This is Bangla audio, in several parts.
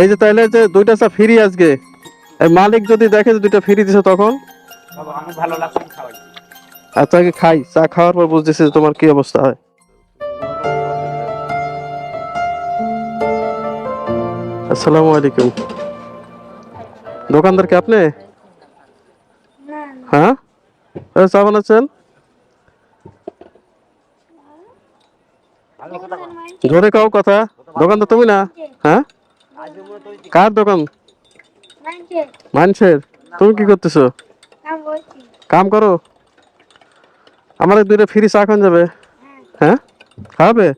এই যে তাইলে যে দুইটা চা ফ্রি আজকে। এই মালিক যদি দেখে যে দুইটা ফ্রি দিছে তখন? ভালো লাগছে খাওয়াই। আর তাকে খাই চা খাওয়ার পর বুঝতেছে যে তোমার কি অবস্থা হয়। আসসালামু আলাইকুম। দোকানদার কি আপনি? হ্যাঁ? চা বানাচ্ছেন। জোরে কাও কথা। দোকানদার তুমি না? হ্যাঁ? কার দোকান? মানুষের। তুমি কি করতেছো? কাম করো। আমার দুইটা ফ্রি চা খান যাবে। হ্যাঁ? খাবে?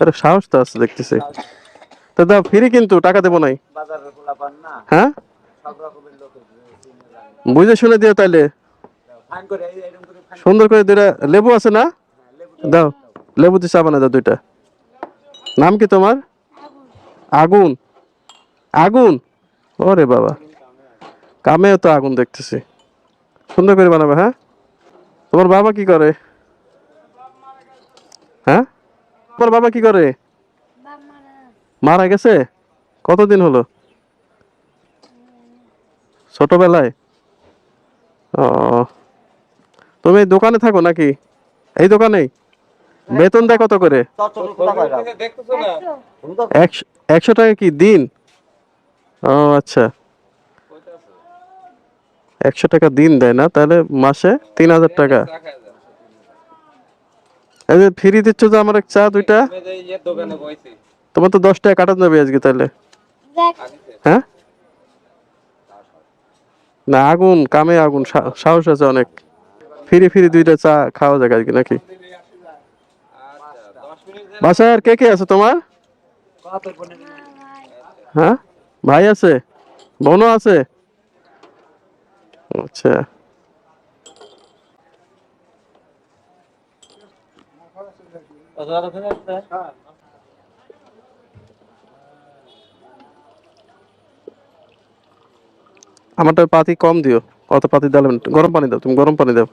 আরে সাহস তো আছে দেখতেছি। তো দাও ফ্রি কিন্তু টাকা দেবো নাই। হ্যাঁ? বুঝে শুনে দিও তাইলে। সুন্দর করে দুইটা লেবু আছে না? দাও লেবু দিয়ে চা বানা দাও দুইটা। নাম কি তোমার? আগুন। আগুন? ওরে বাবা। কামেও তো আগুন দেখতেছি। সুন্দর করে বানাবে হ্যাঁ? তোমার বাবা কি করে? হ্যাঁ? তোমার বাবা কি করে? মারা গেছে? কতদিন হলো? ছোটবেলায়? ও। তুমি দোকানে থাকো নাকি? এই দোকানেই? বেতন দেয় কত করে? একশো টাকা কি দিন? ও আচ্ছা। একশো টাকা দিন দেয় না তাহলে মাসে তিন হাজার টাকা। এই যে ফ্রি দিচ্ছ যে আমার এক চা দুইটা? তোমার তো দশ টাকা কাটাতে যাবে আজকে তাহলে। হ্যাঁ? না আগুন কামে আগুন সাহস আছে অনেক। ফিরি ফিরি দুইটা চা খাওয়া যাক আজকে নাকি। বাসায় আর কে কে আছে তোমার? হ্যাঁ? ভাই আছে? বোনও আছে? আচ্ছা। আসছে আমারটা পাতি কম দিও। অত পাতি দিলে গরম পানি দাও, তুমি গরম পানি দাও।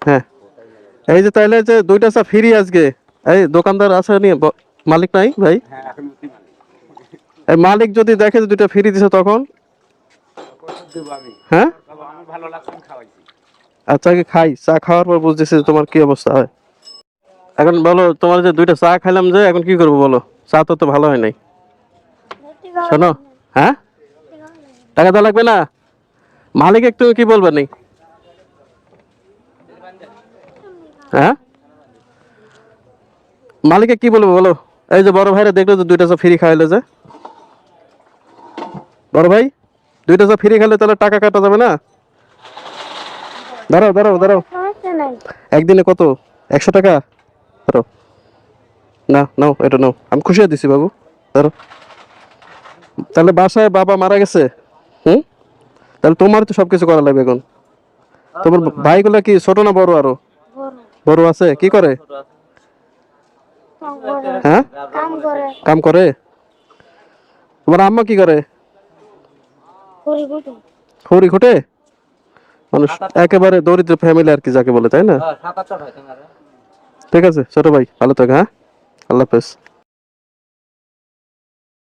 হ্যাঁ। এই যে তাইলে যে দুইটা চা ফ্রি আজকে। এই দোকানদার আছে নি? মালিক নাই ভাই? এই মালিক যদি দেখে যে দুইটা ফ্রি দিছে তখন? হ্যাঁ? চাকে খাই। চা খাওয়ার পর বুঝতেছি যে তোমার কি অবস্থা হয়। এখন বলো তোমার যে দুইটা চা খাইলাম যে এখন কি করব বলো? চা তো তো ভালো হয় নাই। শোনো। হ্যাঁ? টাকা দেওয়া লাগবে না? মালিক একটু কি বলবে নি? হ্যাঁ? মালিকে কি বলব বলো? এই যে বড় ভাইরা দেখল যে দুইটা চা ফ্রি খাইলে যে। বড় ভাই দুইটা চা ফ্রি খাইলে তাহলে টাকা কাটা যাবে না? দাঁড়াও দাঁড়াও দাঁড়াও। একদিনে কত? একশো টাকা? ধরো না নাও এটা নাও। আমি খুশি হয়ে দিছি বাবু। ধরো তাহলে বাসায় বাবা মারা গেছে? তাহলে তোমার তো সবকিছু করা লাগবে এখন। তোমার ভাইগুলা কি ছোট না বড় আরও? বড়। আছে? কি করে? হ্যাঁ? কাম করে। তোমার আম্মা কি করে? খড়ি ঘটে। মানুষ একেবারে দরিদ্র ফ্যামিলি আর কি যাকে বলে তাই না? হ্যাঁ ঠিক আছে ছোট ভাই ভালো থাক হ্যাঁ? আল্লাহ হাফেজ।